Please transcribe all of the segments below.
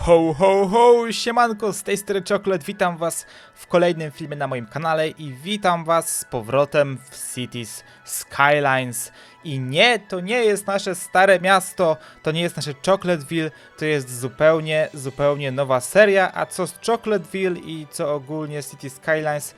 Ho, ho, ho, siemanko, z tej strony Chocolate, witam was w kolejnym filmie na moim kanale i witam was z powrotem w Cities Skylines. I nie, to nie jest nasze stare miasto, to nie jest nasze Chocolateville, to jest zupełnie, zupełnie nowa seria, a co z Chocolateville i co ogólnie Cities Skylines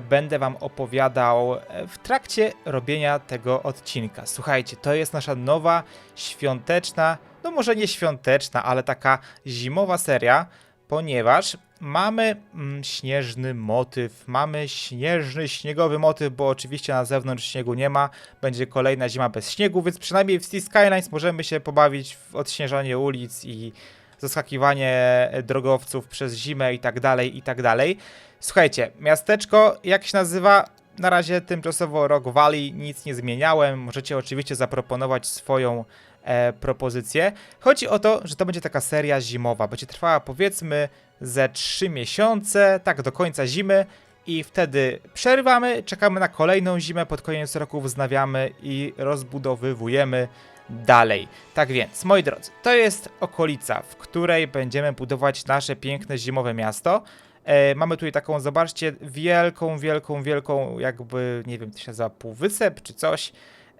będę wam opowiadał e, w trakcie robienia tego odcinka. Słuchajcie, to jest nasza nowa, świąteczna, no może nie świąteczna, ale taka zimowa seria, ponieważ mamy mm, śnieżny motyw, mamy śnieżny, śniegowy motyw, bo oczywiście na zewnątrz śniegu nie ma, będzie kolejna zima bez śniegu, więc przynajmniej w Sea Skylines możemy się pobawić w odśnieżanie ulic i zaskakiwanie drogowców przez zimę i tak dalej, i tak dalej. Słuchajcie, miasteczko, jak się nazywa? Na razie tymczasowo Rock Valley, nic nie zmieniałem. Możecie oczywiście zaproponować swoją e, propozycję. Chodzi o to, że to będzie taka seria zimowa. Będzie trwała powiedzmy ze 3 miesiące, tak do końca zimy. I wtedy przerywamy, czekamy na kolejną zimę, pod koniec roku wznawiamy i rozbudowywujemy dalej. Tak więc, moi drodzy, to jest okolica, w której będziemy budować nasze piękne zimowe miasto. E, mamy tutaj taką, zobaczcie, wielką, wielką, wielką, jakby, nie wiem, to się nazywa półwysep czy coś.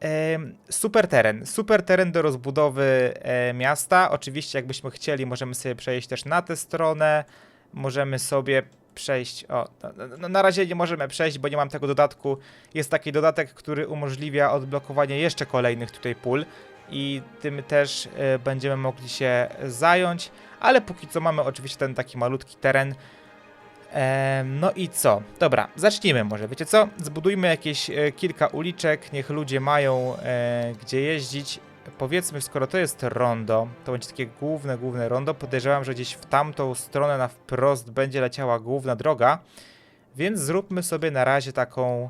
E, super teren, super teren do rozbudowy e, miasta. Oczywiście, jakbyśmy chcieli, możemy sobie przejść też na tę stronę. Możemy sobie przejść. O, no, no, na razie nie możemy przejść, bo nie mam tego dodatku. Jest taki dodatek, który umożliwia odblokowanie jeszcze kolejnych tutaj pól i tym też e, będziemy mogli się zająć. Ale póki co mamy oczywiście ten taki malutki teren. Em, no i co? Dobra, zacznijmy może. Wiecie co? Zbudujmy jakieś e, kilka uliczek, niech ludzie mają e, gdzie jeździć. Powiedzmy, skoro to jest rondo, to będzie takie główne, główne rondo. Podejrzewam, że gdzieś w tamtą stronę na wprost będzie leciała główna droga. Więc zróbmy sobie na razie taką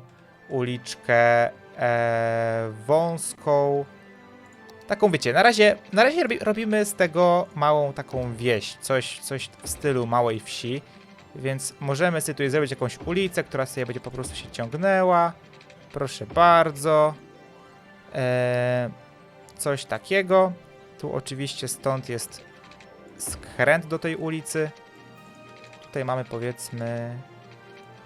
uliczkę e, wąską. Taką wiecie, na razie, na razie robi, robimy z tego małą taką wieś, coś, coś w stylu małej wsi. Więc możemy sobie tutaj zrobić jakąś ulicę, która sobie będzie po prostu się ciągnęła. Proszę bardzo. Eee, coś takiego. Tu oczywiście stąd jest skręt do tej ulicy. Tutaj mamy powiedzmy...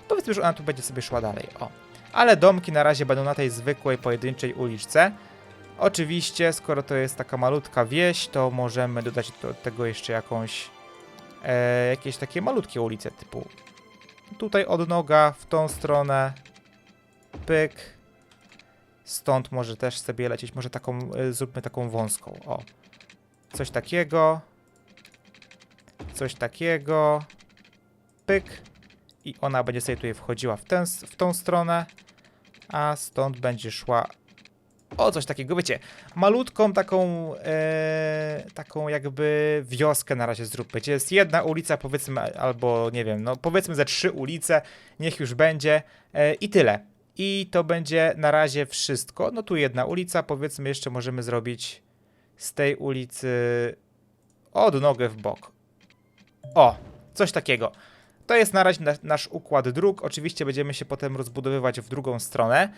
Powiedzmy, że ona tu będzie sobie szła dalej. O. Ale domki na razie będą na tej zwykłej, pojedynczej uliczce. Oczywiście, skoro to jest taka malutka wieś, to możemy dodać do tego jeszcze jakąś e, jakieś takie malutkie ulice typu tutaj odnoga w tą stronę, pyk, stąd może też sobie lecieć, może taką, e, zróbmy taką wąską, o, coś takiego, coś takiego, pyk. I ona będzie sobie tutaj wchodziła w, ten, w tą stronę, a stąd będzie szła o, coś takiego, wiecie, malutką taką, e, taką jakby wioskę na razie zróbmy. Gdzie jest jedna ulica, powiedzmy, albo nie wiem, no powiedzmy ze trzy ulice, niech już będzie e, i tyle. I to będzie na razie wszystko. No tu jedna ulica, powiedzmy jeszcze możemy zrobić z tej ulicy odnogę w bok. O, coś takiego. To jest na razie na, nasz układ dróg. Oczywiście będziemy się potem rozbudowywać w drugą stronę.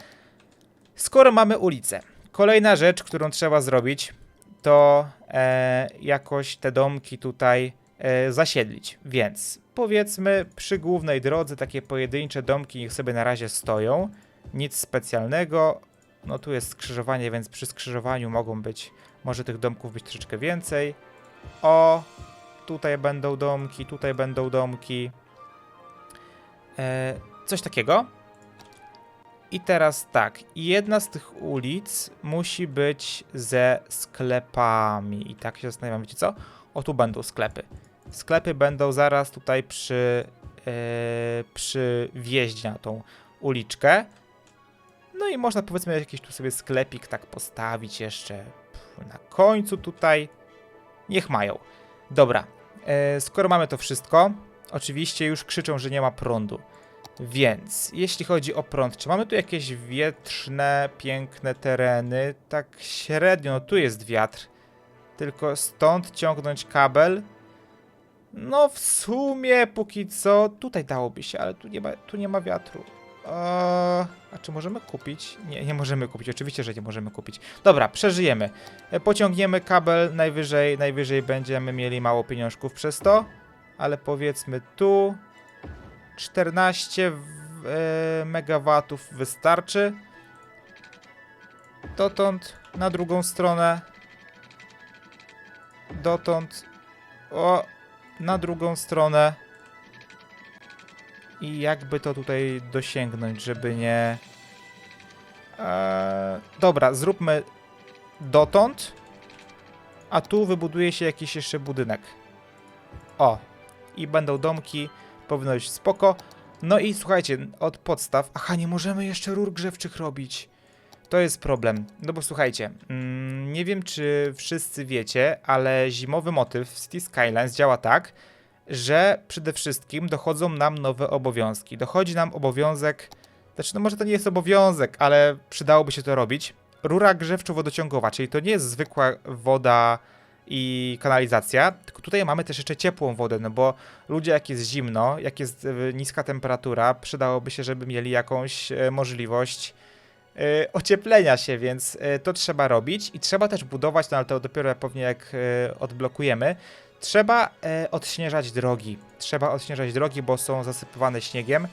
Skoro mamy ulicę, kolejna rzecz, którą trzeba zrobić, to e, jakoś te domki tutaj e, zasiedlić. Więc powiedzmy przy głównej drodze takie pojedyncze domki niech sobie na razie stoją. Nic specjalnego. No tu jest skrzyżowanie, więc przy skrzyżowaniu mogą być, może tych domków być troszeczkę więcej. O, tutaj będą domki, tutaj będą domki. E, coś takiego. I teraz tak, jedna z tych ulic musi być ze sklepami. I tak się zastanawiam, wiecie co? O, tu będą sklepy. Sklepy będą zaraz tutaj przy, yy, przy wjeździe na tą uliczkę. No i można powiedzmy jakiś tu sobie sklepik tak postawić jeszcze na końcu tutaj. Niech mają. Dobra, yy, skoro mamy to wszystko, oczywiście już krzyczą, że nie ma prądu. Więc, jeśli chodzi o prąd, czy mamy tu jakieś wietrzne, piękne tereny? Tak średnio, no tu jest wiatr. Tylko stąd ciągnąć kabel? No w sumie póki co tutaj dałoby się, ale tu nie ma, tu nie ma wiatru. Eee, a czy możemy kupić? Nie, nie możemy kupić. Oczywiście, że nie możemy kupić. Dobra, przeżyjemy. E, Pociągniemy kabel, najwyżej, najwyżej będziemy mieli mało pieniążków przez to. Ale powiedzmy tu 14 w- e, megawatów wystarczy. Dotąd na drugą stronę. Dotąd. O, na drugą stronę. I jakby to tutaj dosięgnąć, żeby nie. Eee, dobra, zróbmy dotąd. A tu wybuduje się jakiś jeszcze budynek. O, i będą domki. Powinno być spoko. No i słuchajcie, od podstaw. Aha, nie możemy jeszcze rur grzewczych robić. To jest problem. No bo słuchajcie, mm, nie wiem czy wszyscy wiecie, ale zimowy motyw w City Skylines działa tak, że przede wszystkim dochodzą nam nowe obowiązki. Dochodzi nam obowiązek, znaczy no może to nie jest obowiązek, ale przydałoby się to robić. Rura grzewczo-wodociągowa, czyli to nie jest zwykła woda i kanalizacja, tylko tutaj mamy też jeszcze ciepłą wodę, no bo ludzie jak jest zimno, jak jest e, niska temperatura, przydałoby się, żeby mieli jakąś e, możliwość e, ocieplenia się, więc to trzeba robić i trzeba też budować, no ale to dopiero pewnie jak odblokujemy, Trzeba odśnieżać drogi. Trzeba odśnieżać drogi, bo są zasypywane śniegiem,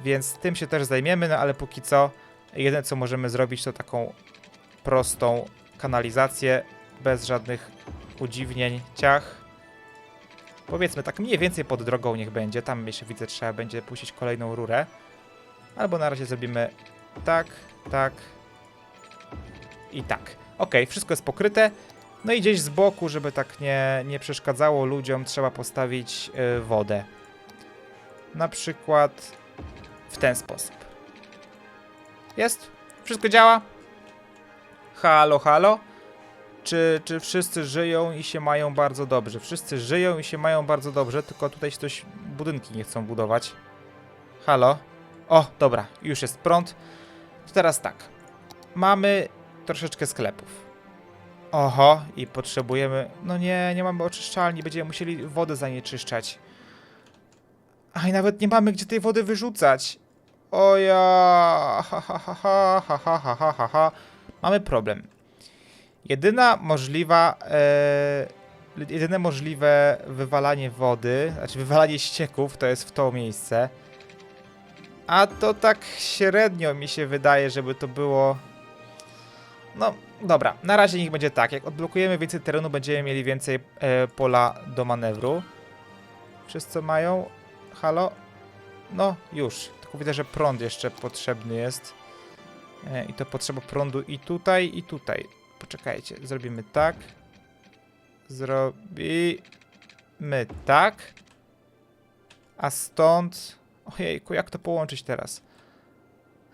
więc tym się też zajmiemy, no ale póki co jedyne co możemy zrobić to taką prostą kanalizację bez żadnych udziwnień, ciach. Powiedzmy tak mniej więcej pod drogą niech będzie. Tam jeszcze widzę trzeba będzie puścić kolejną rurę. Albo na razie zrobimy tak, tak i tak. Ok, wszystko jest pokryte. No i gdzieś z boku, żeby tak nie, nie przeszkadzało ludziom, trzeba postawić y, wodę. Na przykład w ten sposób. Jest? Wszystko działa? Halo, halo? Czy, czy wszyscy żyją i się mają bardzo dobrze? Wszyscy żyją i się mają bardzo dobrze, tylko tutaj się coś budynki nie chcą budować. Halo? O, dobra, już jest prąd. To teraz tak. Mamy troszeczkę sklepów. Oho, i potrzebujemy. No nie, nie mamy oczyszczalni, będziemy musieli wodę zanieczyszczać. A i nawet nie mamy gdzie tej wody wyrzucać. O ja, ha ha ha ha ha ha ha ha ha ha. Mamy problem. Jedyna możliwa, e, jedyne możliwe wywalanie wody, znaczy wywalanie ścieków, to jest w to miejsce. A to tak średnio mi się wydaje, żeby to było. No, dobra, na razie niech będzie tak. Jak odblokujemy więcej terenu, będziemy mieli więcej e, pola do manewru. Wszyscy mają? Halo? No, już. Tylko widzę, że prąd jeszcze potrzebny jest. E, I to potrzeba prądu i tutaj, i tutaj. Poczekajcie, zrobimy tak. Zrobimy tak. A stąd... Ojejku, jak to połączyć teraz?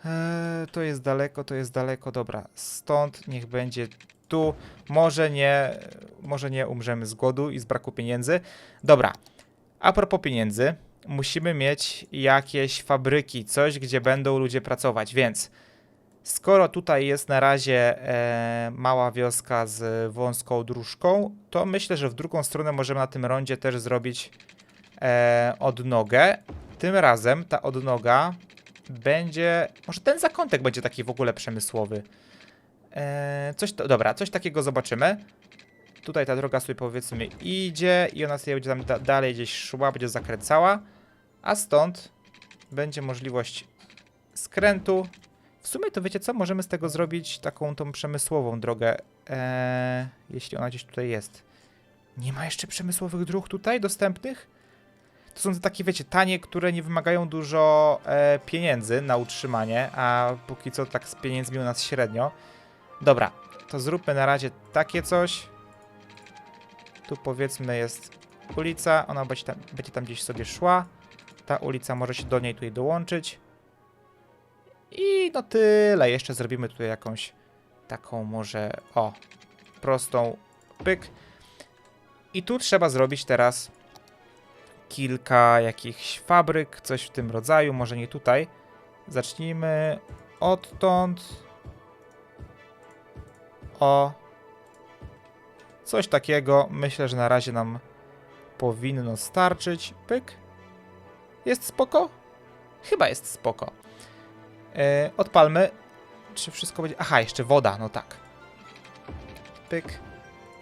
Eee, to jest daleko, to jest daleko, dobra. Stąd niech będzie tu. Może nie, może nie umrzemy z głodu i z braku pieniędzy. Dobra. A propos pieniędzy, musimy mieć jakieś fabryki, coś, gdzie będą ludzie pracować, więc skoro tutaj jest na razie e, mała wioska z wąską dróżką, to myślę, że w drugą stronę możemy na tym rondzie też zrobić e, odnogę. Tym razem ta odnoga będzie. Może ten zakątek będzie taki w ogóle przemysłowy. Eee, coś to, dobra, coś takiego zobaczymy. Tutaj ta droga sobie powiedzmy idzie i ona sobie będzie tam da dalej gdzieś szła, będzie zakręcała. A stąd będzie możliwość skrętu. W sumie to wiecie co? Możemy z tego zrobić taką tą przemysłową drogę. Eee, jeśli ona gdzieś tutaj jest. Nie ma jeszcze przemysłowych dróg tutaj dostępnych? To są takie, wiecie, tanie, które nie wymagają dużo e, pieniędzy na utrzymanie, a póki co tak z pieniędzmi u nas średnio. Dobra, to zróbmy na razie takie coś. Tu powiedzmy jest ulica, ona będzie tam, będzie tam gdzieś sobie szła. Ta ulica może się do niej tutaj dołączyć. I no tyle. Jeszcze zrobimy tutaj jakąś taką może, o, prostą pyk. I tu trzeba zrobić teraz kilka jakichś fabryk, coś w tym rodzaju, może nie tutaj. Zacznijmy odtąd. O. Coś takiego. Myślę, że na razie nam powinno starczyć. Pyk. Jest spoko? Chyba jest spoko. E, odpalmy. Czy wszystko będzie... Aha, jeszcze woda, no tak. Pyk.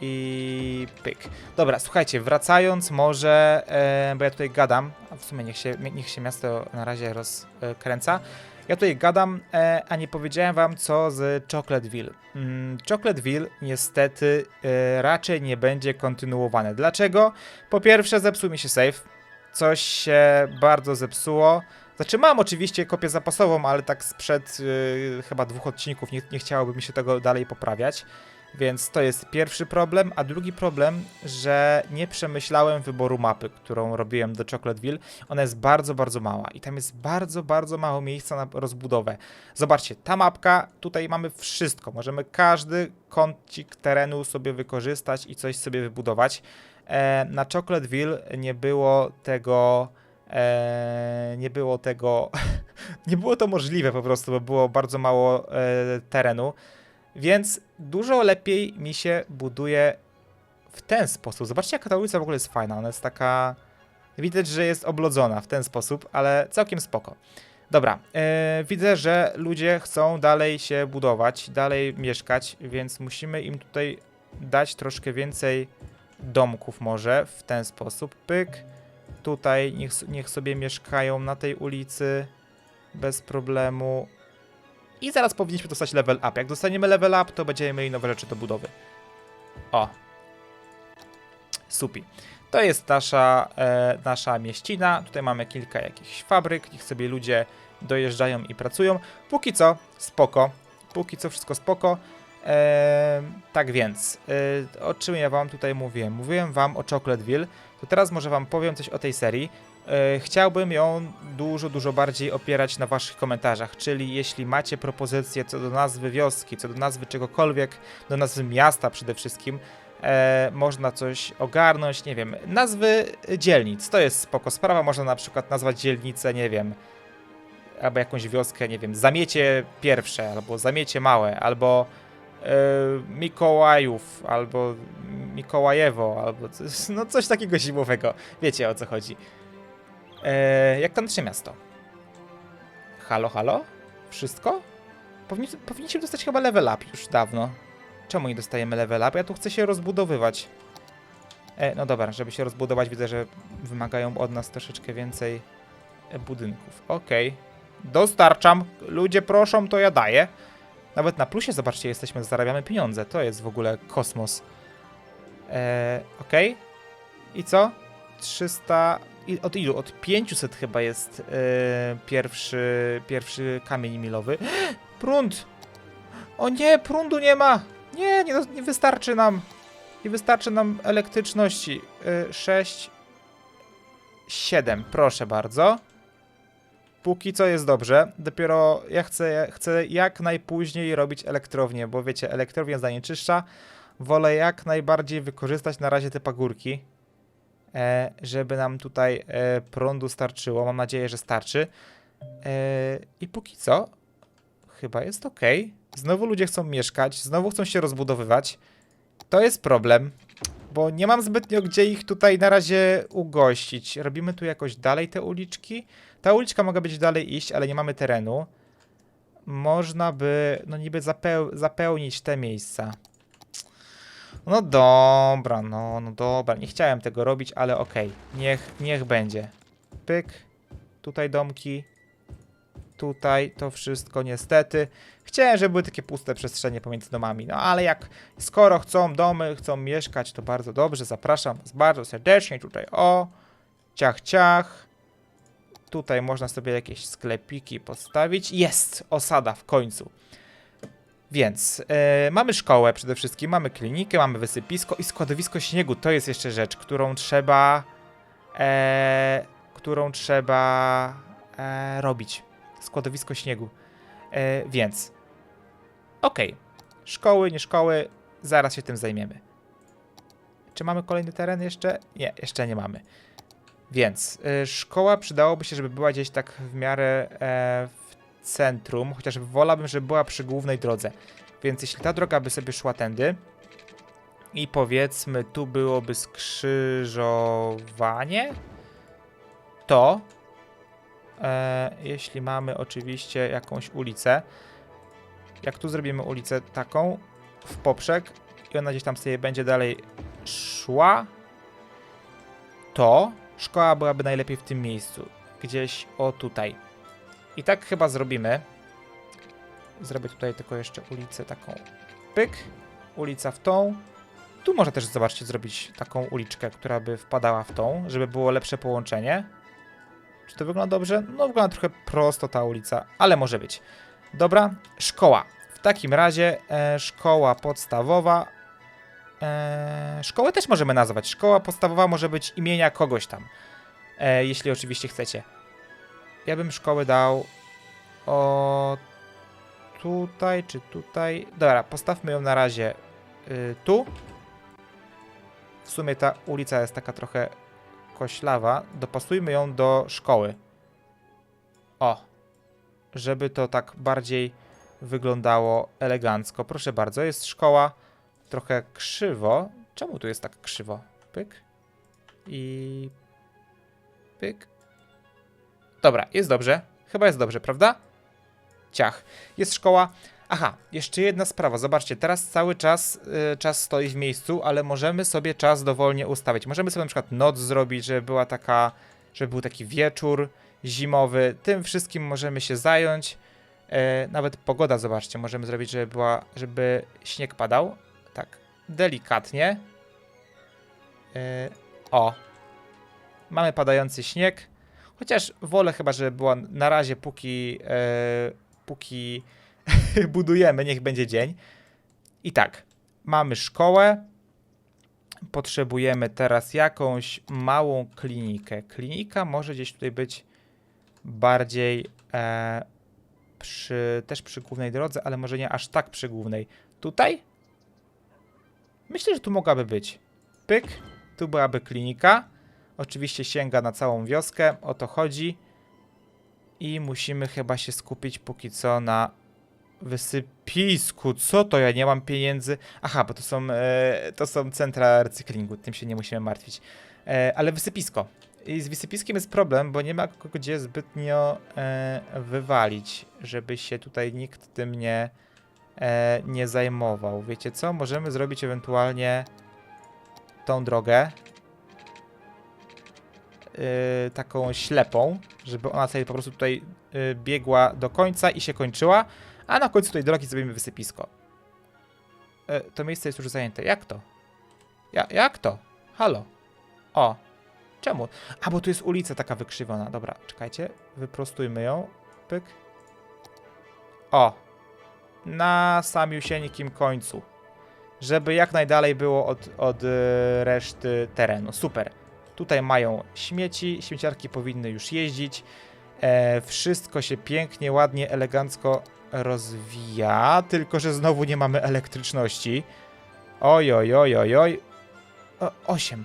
I pyk. Dobra, słuchajcie, wracając może, e, bo ja tutaj gadam, a w sumie niech się, niech się miasto na razie rozkręca. Ja tutaj gadam, e, a nie powiedziałem wam co z Chocolateville. Mm, Chocolateville niestety e, raczej nie będzie kontynuowane. Dlaczego? Po pierwsze zepsuł mi się save. Coś się bardzo zepsuło. Znaczy mam oczywiście kopię zapasową, ale tak sprzed y, chyba dwóch odcinków nie, nie chciałoby mi się tego dalej poprawiać. Więc to jest pierwszy problem, a drugi problem, że nie przemyślałem wyboru mapy, którą robiłem do Chocolateville. Ona jest bardzo, bardzo mała i tam jest bardzo, bardzo mało miejsca na rozbudowę. Zobaczcie, ta mapka, tutaj mamy wszystko. Możemy każdy kącik terenu sobie wykorzystać i coś sobie wybudować. E, na Chocolateville nie było tego... E, nie było tego... nie było to możliwe po prostu, bo było bardzo mało e, terenu. Więc dużo lepiej mi się buduje w ten sposób. Zobaczcie, jaka ta ulica w ogóle jest fajna. Ona jest taka. Widać, że jest oblodzona w ten sposób, ale całkiem spoko. Dobra, yy, widzę, że ludzie chcą dalej się budować, dalej mieszkać, więc musimy im tutaj dać troszkę więcej domków może w ten sposób. Pyk. Tutaj niech, niech sobie mieszkają na tej ulicy bez problemu. I zaraz powinniśmy dostać level up. Jak dostaniemy level up, to będziemy mieli nowe rzeczy do budowy. O. Supi. To jest nasza, e, nasza mieścina. Tutaj mamy kilka jakichś fabryk. Niech sobie ludzie dojeżdżają i pracują. Póki co, spoko. Póki co wszystko spoko. E, tak więc, e, o czym ja wam tutaj mówiłem? Mówiłem wam o Chocolateville. To teraz może wam powiem coś o tej serii. E, Chciałbym ją dużo, dużo bardziej opierać na Waszych komentarzach, czyli jeśli macie propozycje co do nazwy wioski, co do nazwy czegokolwiek, do nazwy miasta przede wszystkim, e, można coś ogarnąć, nie wiem, nazwy dzielnic, to jest spoko sprawa, można na przykład nazwać dzielnicę, nie wiem, albo jakąś wioskę, nie wiem, Zamiecie pierwsze, albo Zamiecie małe, albo Mikołajów, albo Mikołajewo, albo coś, no coś takiego zimowego, wiecie o co chodzi. Eee, jak tam nasze miasto? Halo, halo? Wszystko? Powinni, powinniśmy dostać chyba level up już dawno. Czemu nie dostajemy level up? Ja tu chcę się rozbudowywać. E, no dobra, żeby się rozbudować widzę, że wymagają od nas troszeczkę więcej e, budynków. Okej. Dostarczam. Ludzie proszą, to ja daję. Nawet na plusie, zobaczcie, jesteśmy, zarabiamy pieniądze. To jest w ogóle kosmos. E, Okej. I co? 300... I od ilu? Od 500 chyba jest e, pierwszy, pierwszy kamień milowy. Prąd! O nie, prądu nie ma! Nie, nie, nie wystarczy nam. Nie wystarczy nam elektryczności. E, 6, 7, proszę bardzo. Póki co jest dobrze. Dopiero ja chcę, chcę jak najpóźniej robić elektrownię, bo wiecie, elektrownia zanieczyszcza. Wolę jak najbardziej wykorzystać na razie te pagórki e, żeby nam tutaj e, prądu starczyło. Mam nadzieję, że starczy. E, I póki co, chyba jest ok. Znowu ludzie chcą mieszkać, znowu chcą się rozbudowywać. To jest problem, bo nie mam zbytnio gdzie ich tutaj na razie ugościć. Robimy tu jakoś dalej te uliczki. Ta uliczka mogła być dalej iść, ale nie mamy terenu. Można by, no niby zapeł zapełnić te miejsca. No dobra, no, no dobra. Nie chciałem tego robić, ale okej. Niech, niech będzie. Pyk. Tutaj domki. Tutaj to wszystko niestety. Chciałem, żeby były takie puste przestrzenie pomiędzy domami. No ale jak skoro chcą domy, chcą mieszkać, to bardzo dobrze. Zapraszam was bardzo serdecznie tutaj. O, ciach, ciach. Tutaj można sobie jakieś sklepiki postawić. Jest! Osada w końcu. Więc e, mamy szkołę przede wszystkim, mamy klinikę, mamy wysypisko i składowisko śniegu. To jest jeszcze rzecz, którą trzeba, e, którą trzeba e, robić. Składowisko śniegu. E, więc, okej, szkoły, nie szkoły, zaraz się tym zajmiemy. Czy mamy kolejny teren jeszcze? Nie, jeszcze nie mamy. Więc e, szkoła przydałoby się, żeby była gdzieś tak w miarę e, w centrum, chociaż wolałbym, żeby była przy głównej drodze. Więc jeśli ta droga by sobie szła tędy i powiedzmy tu byłoby skrzyżowanie, to e, jeśli mamy oczywiście jakąś ulicę. Jak tu zrobimy ulicę taką w poprzek i ona gdzieś tam sobie będzie dalej szła, to szkoła byłaby najlepiej w tym miejscu. Gdzieś o tutaj. I tak chyba zrobimy. Zrobię tutaj tylko jeszcze ulicę taką pyk. Ulica w tą. Tu można też, zobaczcie, zrobić taką uliczkę, która by wpadała w tą, żeby było lepsze połączenie. Czy to wygląda dobrze? No wygląda trochę prosto ta ulica, ale może być. Dobra, szkoła. W takim razie e, szkoła podstawowa. E, szkołę też możemy nazwać. Szkoła podstawowa może być imienia kogoś tam. E, jeśli oczywiście chcecie. Ja bym szkoły dał o tutaj czy tutaj. Dobra, postawmy ją na razie y, tu. W sumie ta ulica jest taka trochę koślawa. Dopasujmy ją do szkoły. O, żeby to tak bardziej wyglądało elegancko. Proszę bardzo, jest szkoła trochę krzywo. Czemu tu jest tak krzywo? Pyk. I pyk. Dobra, jest dobrze. Chyba jest dobrze, prawda? Ciach. Jest szkoła. Aha, jeszcze jedna sprawa. Zobaczcie, teraz cały czas y, czas stoi w miejscu, ale możemy sobie czas dowolnie ustawić. Możemy sobie na przykład noc zrobić, żeby była taka, żeby był taki wieczór zimowy. Tym wszystkim możemy się zająć. E, nawet pogoda, zobaczcie, możemy zrobić, żeby była, żeby śnieg padał. Tak, delikatnie. E, o. Mamy padający śnieg. Chociaż wolę chyba, żeby była na razie, póki, e, póki budujemy, niech będzie dzień. I tak, mamy szkołę. Potrzebujemy teraz jakąś małą klinikę. Klinika może gdzieś tutaj być bardziej e, przy, też przy głównej drodze, ale może nie aż tak przy głównej. Tutaj? Myślę, że tu mogłaby być. Pyk, tu byłaby klinika. Oczywiście sięga na całą wioskę, o to chodzi. I musimy chyba się skupić póki co na wysypisku. Co to? Ja nie mam pieniędzy. Aha, bo to są, e, to są centra recyklingu, tym się nie musimy martwić. E, ale wysypisko. I z wysypiskiem jest problem, bo nie ma kogo gdzie zbytnio e, wywalić, żeby się tutaj nikt tym nie, e, nie zajmował. Wiecie co? Możemy zrobić ewentualnie tą drogę y, taką ślepą, żeby ona sobie po prostu tutaj y, biegła do końca i się kończyła, a na końcu tej drogi zrobimy wysypisko. Y, to miejsce jest już zajęte. Jak to? Ja, jak to? Halo? O. Czemu? A, bo tu jest ulica taka wykrzywiona. Dobra, czekajcie. Wyprostujmy ją. Pyk. O. Na samiusieńkim końcu. Żeby jak najdalej było od, od y, reszty terenu. Super. Tutaj mają śmieci, śmieciarki powinny już jeździć. E, wszystko się pięknie, ładnie, elegancko rozwija, tylko że znowu nie mamy elektryczności. Oj, oj, oj, oj, oj. O, 8.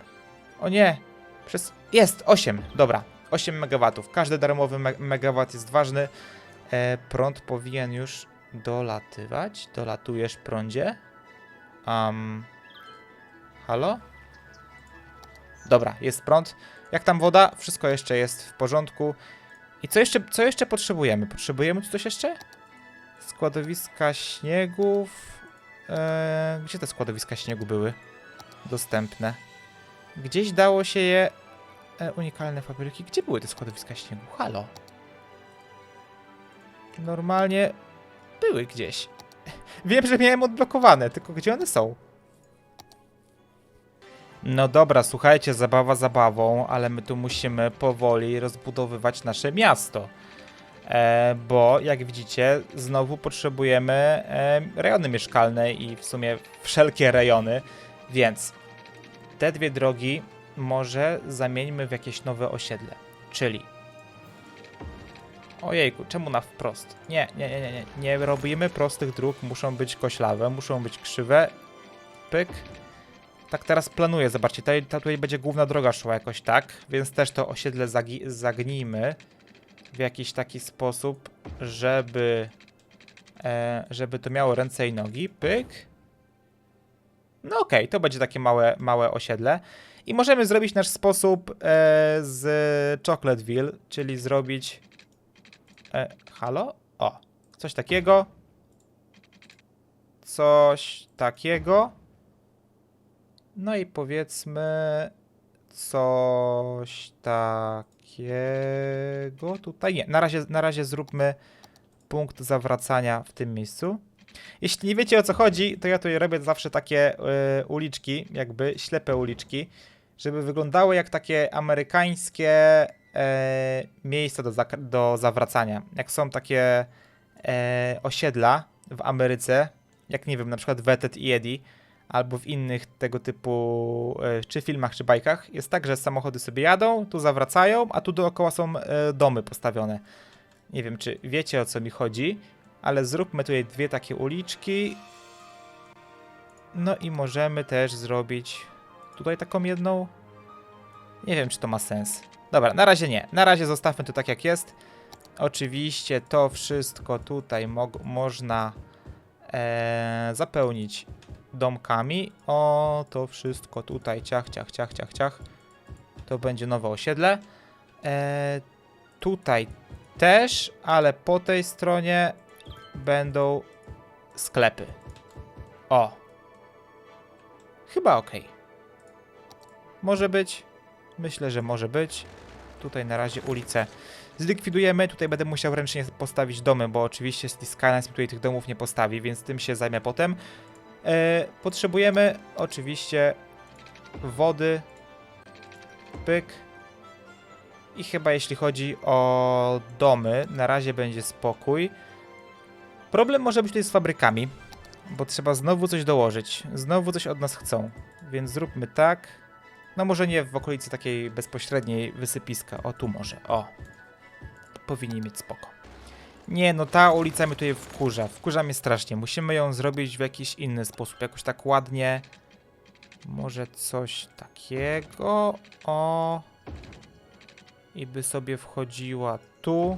O nie. Przez... Jest, 8. Dobra, 8 MW. Każdy darmowy me megawatt jest ważny. E, prąd powinien już dolatywać. Dolatujesz prądzie? Um, halo? Dobra, jest prąd. Jak tam woda? Wszystko jeszcze jest w porządku. I co jeszcze, co jeszcze potrzebujemy? Potrzebujemy coś jeszcze? Składowiska śniegów. Eee, gdzie te składowiska śniegu były dostępne? Gdzieś dało się je. E, unikalne fabryki. Gdzie były te składowiska śniegu? Halo. Normalnie były gdzieś. Wiem, że miałem odblokowane, tylko gdzie one są? No dobra, słuchajcie, zabawa zabawą, ale my tu musimy powoli rozbudowywać nasze miasto. E, bo jak widzicie, znowu potrzebujemy e, rejony mieszkalne i w sumie wszelkie rejony, więc te dwie drogi może zamieńmy w jakieś nowe osiedle. Czyli. Ojejku, czemu na wprost? Nie, nie, nie, nie, nie. Nie robimy prostych dróg, muszą być koślawe, muszą być krzywe. Pyk, tak teraz planuję, zobaczcie, tutaj, tutaj będzie główna droga szła jakoś tak, więc też to osiedle zagnijmy w jakiś taki sposób, żeby, e, żeby to miało ręce i nogi, pyk. No okej, okay, to będzie takie małe, małe osiedle. I możemy zrobić nasz sposób e, z Chocolateville, czyli zrobić E, halo? O, coś takiego. Coś takiego. No i powiedzmy coś takiego tutaj. Nie, na razie, na razie zróbmy punkt zawracania w tym miejscu. Jeśli nie wiecie o co chodzi, to ja tutaj robię zawsze takie y, uliczki, jakby ślepe uliczki, żeby wyglądały jak takie amerykańskie e, miejsca do, zak- do zawracania. Jak są takie e, osiedla w Ameryce, jak nie wiem, na przykład Vetted i Eddie, albo w innych tego typu e, czy filmach, czy bajkach, jest tak, że samochody sobie jadą, tu zawracają, a tu dookoła są e, domy postawione. Nie wiem, czy wiecie o co mi chodzi, ale zróbmy tutaj dwie takie uliczki. No i możemy też zrobić tutaj taką jedną. Nie wiem, czy to ma sens. Dobra, na razie nie. Na razie zostawmy to tak, jak jest. Oczywiście to wszystko tutaj mo- można e, zapełnić domkami. O, to wszystko tutaj, ciach, ciach, ciach, ciach, ciach. To będzie nowe osiedle. E, tutaj też, ale po tej stronie będą sklepy. O. Chyba ok. Może być. Myślę, że może być. Tutaj na razie ulicę zlikwidujemy. Tutaj będę musiał ręcznie postawić domy, bo oczywiście City Skylines mi tutaj tych domów nie postawi, więc tym się zajmę potem. E, potrzebujemy oczywiście wody. Pyk. I chyba jeśli chodzi o domy, na razie będzie spokój. Problem może być tutaj z fabrykami, bo trzeba znowu coś dołożyć. Znowu coś od nas chcą. Więc zróbmy tak. No może nie w okolicy takiej bezpośredniej wysypiska. O, tu może. O. Powinni mieć spoko. Nie, no ta ulica mnie tutaj wkurza. Wkurza mnie strasznie. Musimy ją zrobić w jakiś inny sposób. Jakoś tak ładnie. Może coś takiego. O. I by sobie wchodziła tu.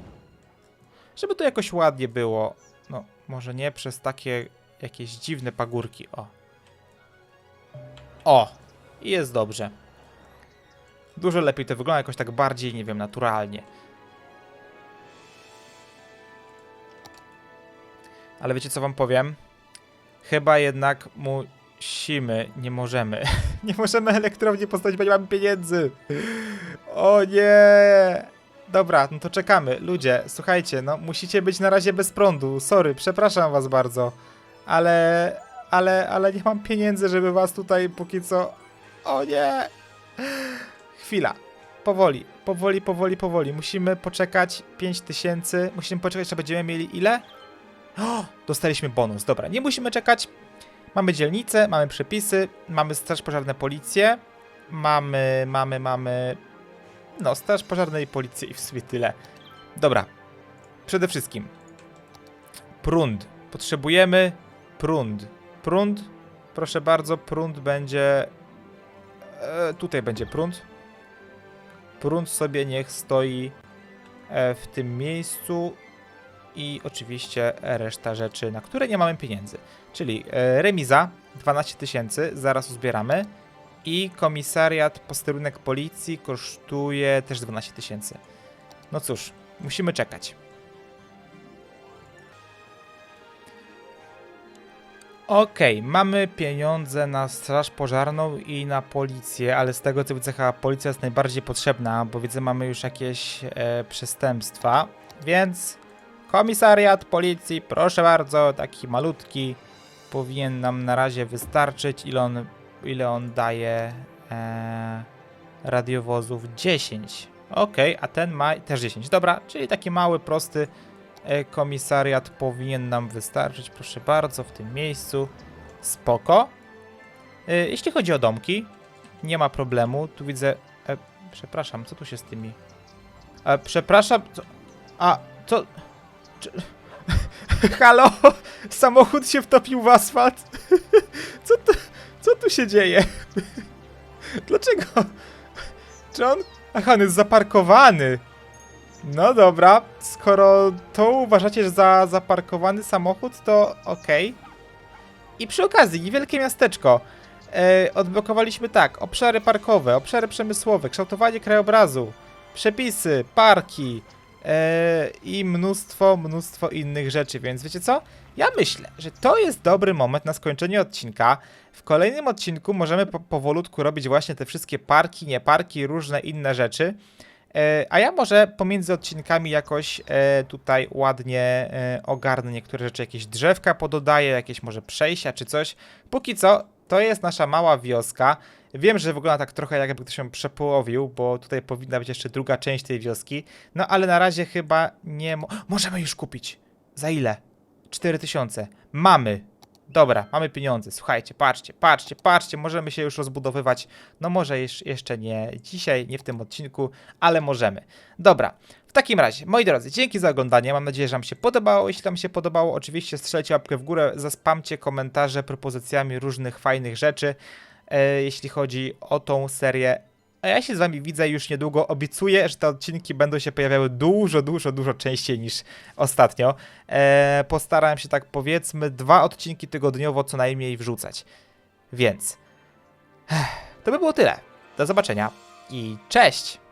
Żeby to jakoś ładnie było. No, może nie przez takie jakieś dziwne pagórki. O. O. I jest dobrze. Dużo lepiej to wygląda, jakoś tak bardziej, nie wiem, naturalnie. Ale wiecie co wam powiem? Chyba jednak musimy, nie możemy. nie możemy elektrowni postawić, bo nie mamy pieniędzy. O nie! Dobra, no to czekamy. Ludzie, słuchajcie, no musicie być na razie bez prądu. Sorry, przepraszam was bardzo. Ale, ale, ale nie mam pieniędzy, żeby was tutaj póki co... O nie! Chwila. Powoli, powoli, powoli, powoli. Musimy poczekać 5000. Musimy poczekać, że będziemy mieli ile? Dostaliśmy bonus. Dobra, nie musimy czekać. Mamy dzielnicę, mamy przepisy, mamy straż pożarne, policję. Mamy, mamy, mamy... No, straż pożarna i policję i w sumie tyle. Dobra. Przede wszystkim. Prund. Potrzebujemy prund. Prund. Proszę bardzo, prund będzie... E, tutaj będzie prund. Prund sobie niech stoi e, w tym miejscu i oczywiście reszta rzeczy, na które nie mamy pieniędzy. Czyli e, remiza 12 tysięcy, zaraz uzbieramy i komisariat, posterunek policji kosztuje też 12 tysięcy. No cóż, musimy czekać. Okej, mamy pieniądze na straż pożarną i na policję, ale z tego co widzę policja jest najbardziej potrzebna, bo widzę mamy już jakieś e, przestępstwa, więc komisariat policji, proszę bardzo, taki malutki, powinien nam na razie wystarczyć, ile on, ile on daje e, radiowozów? 10. Okej, a ten ma też 10. Dobra, czyli taki mały, prosty e, komisariat powinien nam wystarczyć, proszę bardzo, w tym miejscu. Spoko. E, jeśli chodzi o domki, nie ma problemu. Tu widzę. E, przepraszam, co tu się z tymi. E, przepraszam. Co, a, co. Czy... Halo? Samochód się wtopił w asfalt? Co, to, co tu się dzieje? Dlaczego? Czy on. Aha, on jest zaparkowany. No dobra, skoro to uważacie za zaparkowany samochód, to okej. I przy okazji, niewielkie miasteczko. E, odblokowaliśmy tak, obszary parkowe, obszary przemysłowe, kształtowanie krajobrazu, przepisy, parki, i mnóstwo, mnóstwo innych rzeczy, więc wiecie co? Ja myślę, że to jest dobry moment na skończenie odcinka. W kolejnym odcinku możemy po powolutku robić właśnie te wszystkie parki, nie parki, różne inne rzeczy. E, a ja może pomiędzy odcinkami jakoś e, tutaj ładnie e, ogarnę niektóre rzeczy, jakieś drzewka pododaję, jakieś może przejścia czy coś. Póki co, to jest nasza mała wioska. Wiem, że wygląda tak trochę jakby ktoś się przepołowił, bo tutaj powinna być jeszcze druga część tej wioski. No ale na razie chyba nie... Mo możemy już kupić. Za ile? 4000. Mamy. Dobra, mamy pieniądze. Słuchajcie, patrzcie, patrzcie, patrzcie, możemy się już rozbudowywać. No może jeszcze nie dzisiaj, nie w tym odcinku, ale możemy. Dobra, w takim razie, moi drodzy, dzięki za oglądanie. Mam nadzieję, że Wam się podobało. Jeśli Wam się podobało, oczywiście strzelcie łapkę w górę, zaspamcie komentarze propozycjami różnych fajnych rzeczy, jeśli chodzi o tą serię. A ja się z Wami widzę już niedługo. Obiecuję, że te odcinki będą się pojawiały dużo, dużo, dużo częściej niż ostatnio. E, postarałem się tak powiedzmy dwa odcinki tygodniowo co najmniej wrzucać. Więc to by było tyle. Do zobaczenia i cześć!